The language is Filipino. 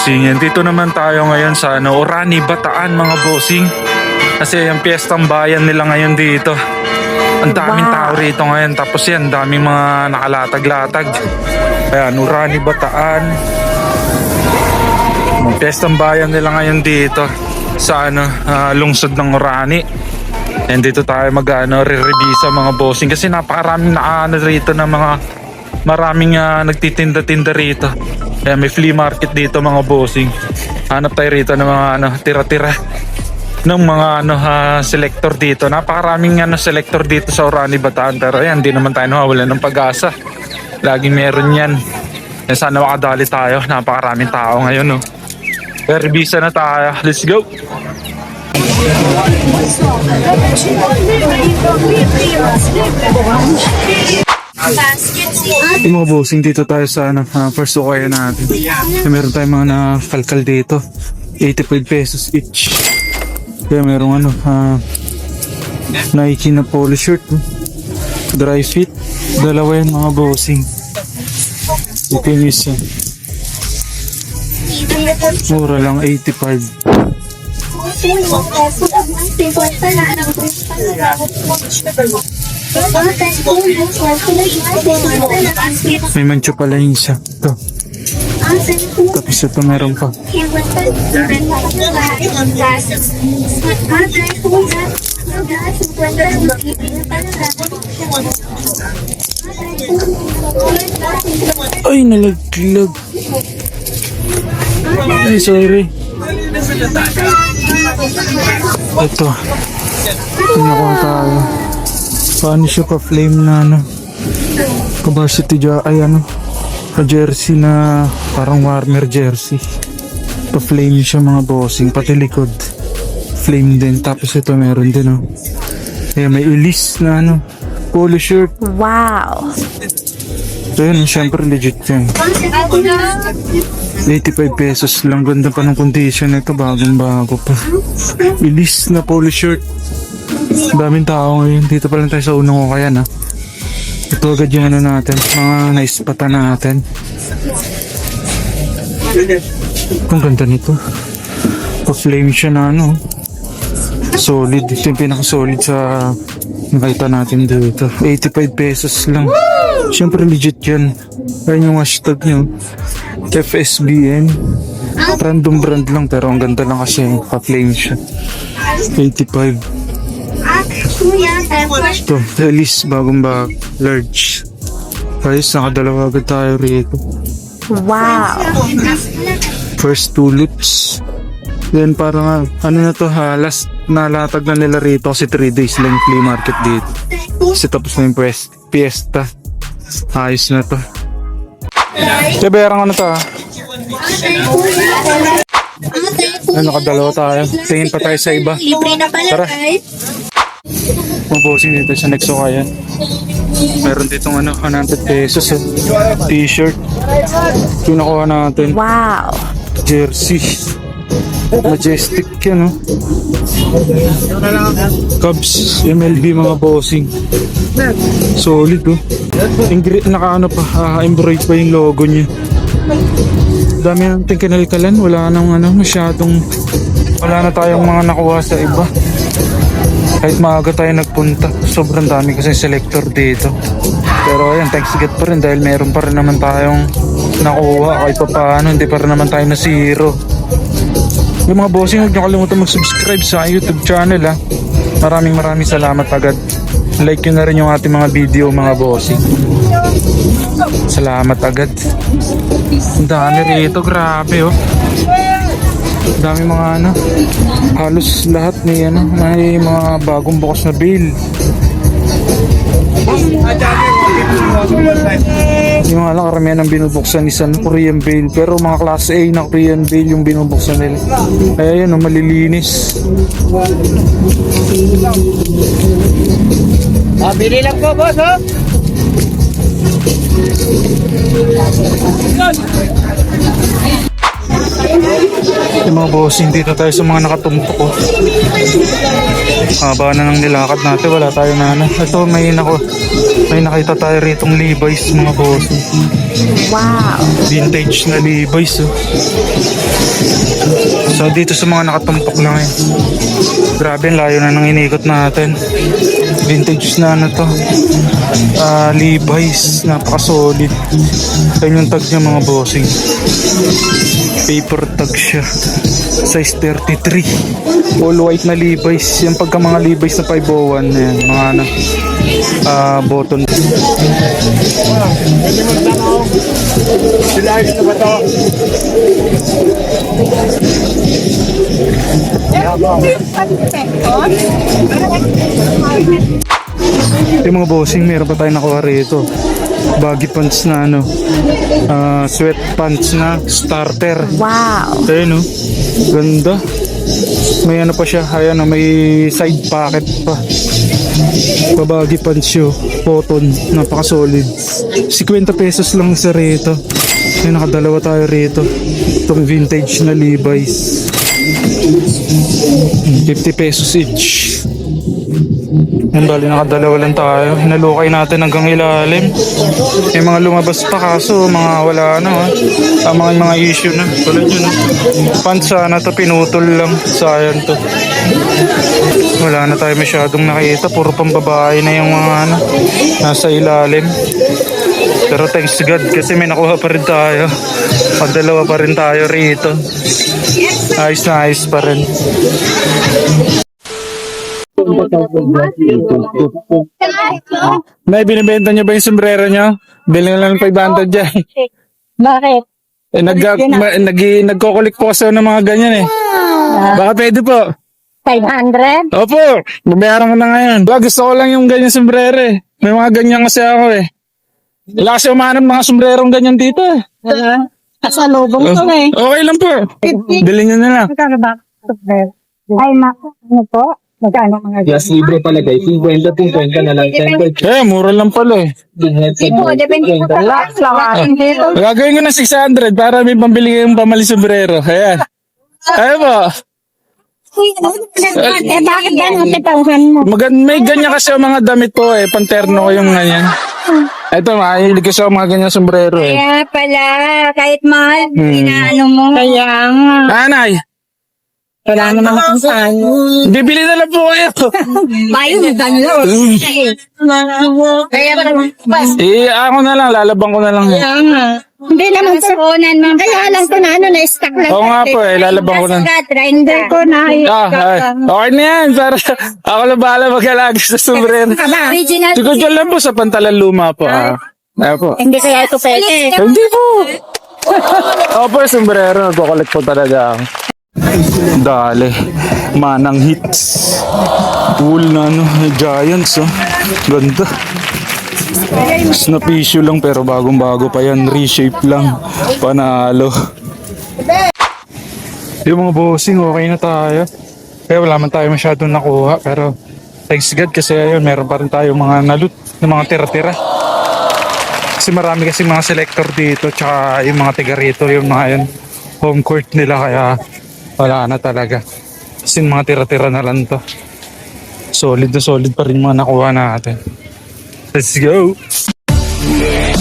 bossing? Yan, dito naman tayo ngayon sa ano, Orani, Bataan mga bossing. Kasi yung piyestang bayan nila ngayon dito. Ang daming Wow. tao rito ngayon. Tapos yan, daming mga nakalatag-latag. Ayan, Orani, Bataan. Ang piyestang bayan nila ngayon dito sa ano, ah, lungsod ng Orani. And dito tayo mag ano, re-revisa mga bossing kasi napakaraming nakaano rito ng mga maraming ah, nagtitinda-tinda rito. Kaya may flea market dito mga bossing. Hanap tayo rito ng mga ano, tira-tira ng mga ano ah, selector dito. Napakaraming ano selector dito sa Orani Bataan pero ayan, hindi naman tayo nawawalan ng pag-asa. Laging meron yan. Eh, sana makadali tayo. Napakaraming tao ngayon no. Kaya revisa na tayo. Let's go! Yung mga bossing dito tayo sa ano, ah, first ukaya natin. Kaya meron tayong mga nakalkal dito. 85 pesos each. Kaya merong ano, ah, Nike na polo shirt. Dry fit. Dalawa yan mga bossing. Ito yung isa. Mura lang, 85. May mancho pala yung isa. Ito. Tapos ito meron pa. Ay, nalaglag. Ay, sorry. Ito. Pinakuha tayo. Paano siya pa-flame na ano? Kabasity dya, ay ano? Ka-jersey na parang warmer jersey. Pa-flame siya mga bossing, pati likod. Flame din. Tapos ito meron din oh. Kaya may ilis na ano. Polo shirt. Wow. So yun, syempre legit yan. 85 pesos lang. Ganda pa ng condition nito. Bagong bago pa. Ilis na polo shirt. Daming tao ngayon. Dito pa lang tayo sa unang kaya na. Ito agad yung ano natin. Mga naispata natin. Ang ganda nito. Pa-flame siya na ano. Solid. Ito yung pinaka-solid sa nakita natin dito. 85 pesos lang. Siyempre legit yan. Ayan yung hashtag nyo. FSBN. Random brand lang pero ang ganda lang kasi pa-flame siya. 85. Ito, Elis, bagong bag. Large. Ayos, nakadalawa agad tayo rito. Wow. First tulips. Then parang ah, ano na to ha, last nalatag na nila rito kasi 3 days lang yung flea market dito. Kasi tapos na yung pwes- fiesta. Ayos na to. Saberang ano to ha? Ano, nakadalawa tayo. Tingin pa tayo sa iba. Libre na pala, Tara. guys. Maposing dito sa Nexo kaya. Meron ditong ano, 100 pesos eh. T-shirt. Ito nakuha natin. Wow. Jersey. Majestic yan, oh. Cubs, MLB mga bossing. Solid, oh. Ingri naka ano pa, ah, embroid pa yung logo niya. Dami natin kinalkalan, wala nang ano, masyadong, wala na tayong mga nakuha sa iba. Kahit maaga tayo nagpunta, sobrang dami kasi selector dito. Pero ayan, thanks God pa rin dahil meron pa rin naman tayong nakuha kahit pa paano, hindi pa rin naman tayo na zero. Yung mga bossing, huwag niyo kalimutan mag-subscribe sa YouTube channel ha. Maraming maraming salamat agad. Like nyo na rin yung ating mga video mga bossing. Salamat agad. Ang dami rito, grabe oh. Dami mga ano, halos lahat may ano, may mga bagong bukas na bill. Yung nga lang karamihan ang binubuksan is ano, Korean Bale pero mga klase A na Korean Bale yung binubuksan nila. Kaya yun, oh, malilinis. Ah, bili lang po, boss, oh. Yung mga bossing dito tayo sa mga nakatumpok ko. Haba na ng nilakad natin, wala tayo na ano. Ito may nako, may nakita tayo ritong Levi's mga bossing. Wow. Vintage na Levi's oh. So dito sa mga nakatumpok lang eh. Grabe, layo na nang inikot natin. Vintage na ano to. Ah, Levi's, napaka-solid. Ayun yung tag niya mga bossing. Paper tag siya. Size 33. All white na Levi's. Yung pagka mga Levi's na 501 na yan. Mga ano. Ah, button. Sila ayos na ba to? Yung mga bossing, meron pa tayo nakuha rito. Baggy pants na ano. ah, sweat pants na starter. Wow. Ayun oh. Ganda. May ano pa siya. Ayan oh, may side pocket pa. Babagi pants yun. Cotton. Napaka-solid. 50 pesos lang sa rito. May nakadalawa tayo rito. Itong vintage na Levi's. 50 pesos each. Yan bali nakadalawa lang tayo. Hinalukay natin hanggang ilalim. May mga lumabas pa kaso mga wala na ha. Ang mga mga issue na. Tulad yun ha. Pants sana to pinutol lang. Sayang to. Wala na tayo masyadong nakita. Puro pang babae na yung mga ano. Nasa ilalim. Pero thanks to God kasi may nakuha pa rin tayo. Pagdalawa pa rin tayo rito. Ayos na ayos pa rin. May binibenta niyo ba yung sombrero niyo? Bilhin lang ng 500 dyan. Bakit? Eh, nag, ma, nag, nagkukulik po kasi ng mga ganyan eh. Baka pwede po. 500? Opo, babayaran ko na ngayon. Ba, gusto ko lang yung ganyan sombrero eh. May mga ganyan kasi ako eh. Wala kasi umanap mga sombrerong ganyan dito eh. Kasalubong ko eh. Okay lang po. Bilhin niyo na lang. Magkano ba? Ay, ma, ano po? Magkano mga Yes, libre pala guys. 50, 50 na lang. 10 Eh, mura lang pala eh. Ipo, depende po sa lahat. Dito. Gagawin ko na 600 para may pambili kayong pamali sombrero. Ayan. Ayan po. Eh, bakit ba natin tauhan mo? Magand may ganyan kasi ang mga damit po eh. Panterno ko yung ganyan. Ito, mahilig kasi ako mga ganyan sombrero eh. Kaya pala, kahit mahal, inaano mo. Kaya nga. Nanay, Wala naman akong saan. bibili na lang po kayo. Bayo, nagdalo. Kaya pala, eh, ako na lang, lalabang ko na lang. eh. kaya nga. Hindi naman sa kunan, ma'am. Kaya lang ko na ano, na-stack lang. Oo nga po eh, lalabang ko na. Grinder ko na. Ah, ay, okay na yan. Para ako na bahala mag-alagi sa sombrero. Original. Siguro dyan lang po sa pantalan luma po. Ah. Ayan po. Hindi kaya ito pwede. Hindi po. Opo, sombrero. Nagkukulit po talaga ako. Dale. Manang hits. Wool na ano. Giants oh. Ganda. Snapisyo lang pero bagong bago pa yan. Reshape lang. Panalo. Yung mga bossing, okay na tayo. Kaya wala man tayo masyadong nakuha. Pero thanks God kasi ayun, meron pa rin tayo mga nalut na mga tira-tira. Kasi marami kasi mga selector dito tsaka yung mga tiga rito yung mga yun, home court nila kaya wala na talaga. Kasi mga tira-tira na lang to. Solid na solid pa rin mga nakuha natin. Let's go! Yeah.